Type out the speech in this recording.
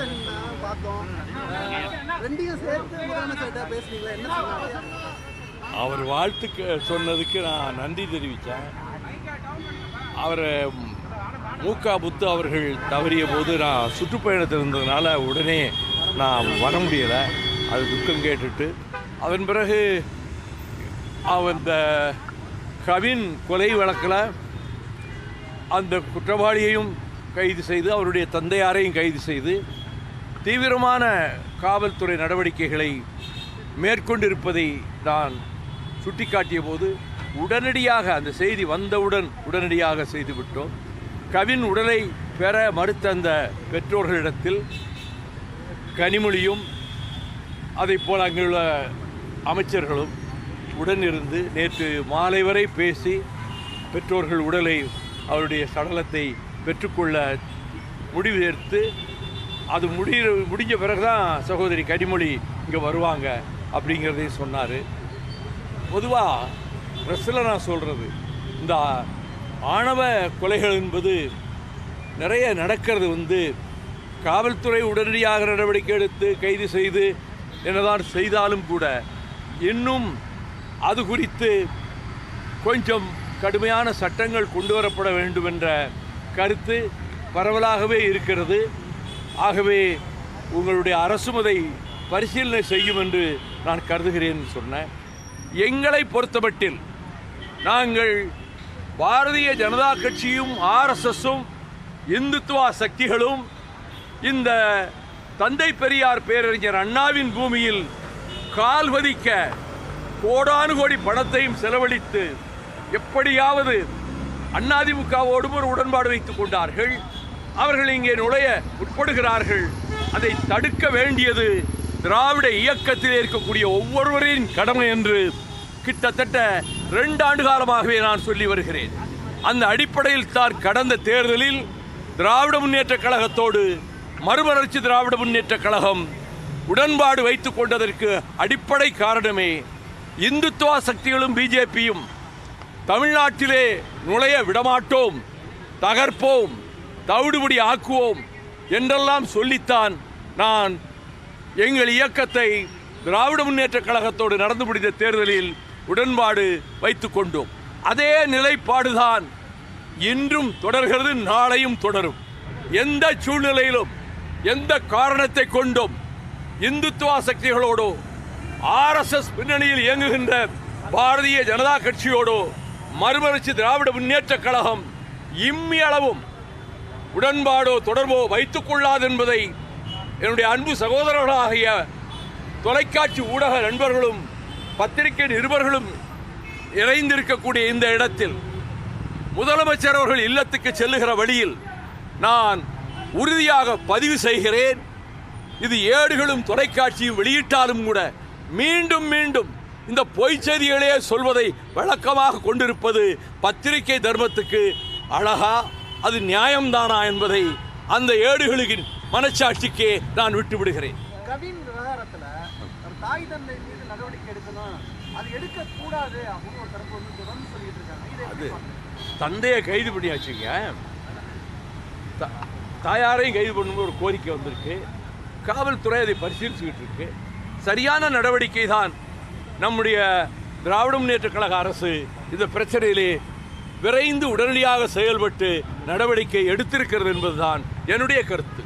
Reaction பார்த்தோம். ரெண்டையும் சேர்த்து முதலமைச்சர்கிட்ட பேசுனீங்களா? என்ன சொன்னாங்க? அவர் வாழ்த்துக்கு சொன்னதுக்கு நான் நன்றி தெரிவித்தேன். அவர் மூக்கா புத்து அவர்கள் தவறிய போது நான் சுற்றுப்பயணத்தில் இருந்ததுனால உடனே நான் வர முடியலை. அது துக்கம் கேட்டுட்டு அதன் பிறகு அவன் இந்த கவின் கொலை வழக்கில் அந்த குற்றவாளியையும் கைது செய்து அவருடைய தந்தையாரையும் கைது செய்து தீவிரமான காவல்துறை நடவடிக்கைகளை மேற்கொண்டிருப்பதை நான் சுட்டிக்காட்டிய போது உடனடியாக அந்த செய்தி வந்தவுடன் உடனடியாக செய்துவிட்டோம் கவின் உடலை பெற மறுத்த அந்த பெற்றோர்களிடத்தில் கனிமொழியும் அதைப் போல் அங்குள்ள அமைச்சர்களும் உடனிருந்து நேற்று மாலை வரை பேசி பெற்றோர்கள் உடலை அவருடைய சடலத்தை பெற்றுக்கொள்ள முடிவு எடுத்து அது முடிகிற முடிஞ்ச பிறகு தான் சகோதரி கனிமொழி இங்கே வருவாங்க அப்படிங்கிறதையும் சொன்னார். பொதுவாக ப்ரெஸ்ஸில் நான் சொல்கிறது இந்த ஆணவ கொலைகள் என்பது நிறைய நடக்கிறது வந்து காவல்துறை உடனடியாக நடவடிக்கை எடுத்து கைது செய்து என்னதான் செய்தாலும் கூட இன்னும் அது குறித்து கொஞ்சம் கடுமையான சட்டங்கள் கொண்டு வரப்பட வேண்டும் என்ற கருத்து பரவலாகவே இருக்கிறது. ஆகவே உங்களுடைய அரசும் அதை பரிசீலனை செய்யும் என்று நான் கருதுகிறேன் சொன்னேன். எங்களை பொறுத்தமட்டில் நாங்கள் பாரதிய ஜனதா கட்சியும் ஆர்எஸ்எஸும் இந்துத்துவா சக்திகளும் இந்த தந்தை பெரியார் பேரறிஞர் அண்ணாவின் பூமியில் கால் வதிக்க கோடானு கோடி பணத்தையும் செலவழித்து எப்படியாவது அதிமுகவோடும் ஒரு உடன்பாடு வைத்துக் கொண்டார்கள். அவர்கள் இங்கே நுழைய உட்படுகிறார்கள் அதை தடுக்க வேண்டியது திராவிட இயக்கத்தில் இருக்கக்கூடிய ஒவ்வொருவரின் கடமை என்று கிட்டத்தட்ட ரெண்டு ஆண்டு காலமாகவே நான் சொல்லி வருகிறேன். அந்த அடிப்படையில் தான் கடந்த தேர்தலில் திராவிட முன்னேற்ற கழகத்தோடு மறுமலர்ச்சி திராவிட முன்னேற்ற கழகம் உடன்பாடு வைத்து கொண்டதற்கு அடிப்படை காரணமே இந்துத்துவா சக்திகளும் பிஜேபியும் தமிழ்நாட்டிலே நுழைய விடமாட்டோம் தகர்ப்போம். தவிடுபடி ஆக்குவோம் என்றெல்லாம் சொல்லித்தான் நான் எங்கள் இயக்கத்தை திராவிட முன்னேற்ற கழகத்தோடு நடந்து முடிந்த தேர்தலில் உடன்பாடு வைத்துக் கொண்டோம். அதே நிலைப்பாடுதான் இன்றும் தொடர்கிறது நாளையும் தொடரும். எந்த சூழ்நிலையிலும் எந்த காரணத்தை கொண்டும் இந்துத்துவா சக்திகளோடோ ஆர்எஸ்எஸ் பின்னணியில் இயங்குகின்ற பாரதிய ஜனதா கட்சியோடோ மறுமலர்ச்சி திராவிட முன்னேற்ற கழகம் இம்மி அளவும் உடன்பாடோ தொடர்போ வைத்துக் கொள்ளாது என்பதை என்னுடைய அன்பு சகோதரர்களாகிய தொலைக்காட்சி ஊடக நண்பர்களும் பத்திரிகை நிருபர்களும் இணைந்திருக்கக்கூடிய இந்த இடத்தில் முதலமைச்சர் அவர்கள் இல்லத்துக்கு செல்லுகிற வழியில் நான் உறுதியாக பதிவு செய்கிறேன். இது ஏடுகளும் தொலைக்காட்சியும் வெளியிட்டாலும் கூட மீண்டும் மீண்டும் இந்த பொய்ச்செய்திகளே சொல்வதை வழக்கமாக கொண்டிருப்பது பத்திரிகை தர்மத்துக்கு அழகா அது நியாயம்தானா என்பதை அந்த ஏடுகளுக்கு மனச்சாட்சிக்கே நான் விட்டு விடுகிறேன் கவின் விவகாரத்துல ஒரு தாய் தந்தை மீது நடவடிக்கை எடுக்கணும் அது எடுக்க கூடாது அப்படின்னு ஒரு தரப்பு வந்து தொடர்ந்து சொல்லிட்டு இருக்காங்க இதை அது எப்படி பார்க்கறீங்க? தந்தையை கைது பண்ணியாச்சுங்க. த- தாயாரையும் கைது பண்ணும்போது ஒரு கோரிக்கை வந்திருக்கு. காவல்துறை அதை பரிசீலிச்சுக்கிட்டு இருக்கு சரியான நடவடிக்கை தான் நம்முடைய திராவிட முன்னேற்ற கழக அரசு இந்த பிரச்சனையிலே விரைந்து உடனடியாக செயல்பட்டு நடவடிக்கை எடுத்திருக்கிறது என்பதுதான் என்னுடைய கருத்து.